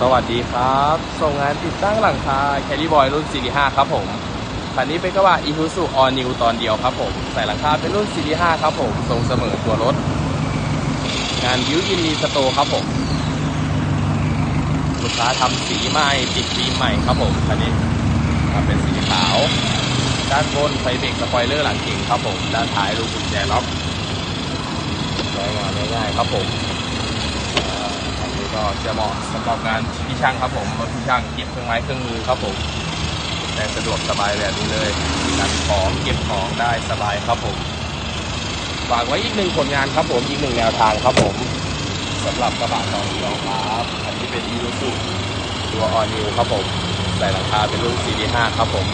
สวัสดีครับส่งงานติดตั้งหลังคาแคลิบอยรุ่น 4 5 ครับผมคันนี้เป็นกระบะ i ี u ู u All New ตอนเดียวครับผมใส่หลังคาเป็นรุ่น 4 5 ครับผมทรงเสมอตัวรถ งานบิวอินรีสโตครับผมลูกค้าทำสีใหม่ติดฟิล์มใหม่ครับผมคันนี้ทำเป็นสีขาว ด้านบนไฟเบรกสปอยเลอร์หลังเก่งครับผมด้านท้ายลูกุญแจล็อกงานง่ายๆครับผม ก็จะเหมาะสำหรับงานพี่ช่างครับผมรถพี่ช่างเก็บเครื่องไม้เครื่องมือครับผมได้สะดวกสบายแบบนี้เลยการของเก็บของได้สบายครับผมฝากไว้อีกหนึ่งผลงานครับผมอีกหนึ่งแนวทางครับผมสำหรับกระบะสองเดียวครับอันนี้เป็นอีรูซูตัวออนิวครับผมใส่หลังคาเป็นรุ่น CD5 ครับผม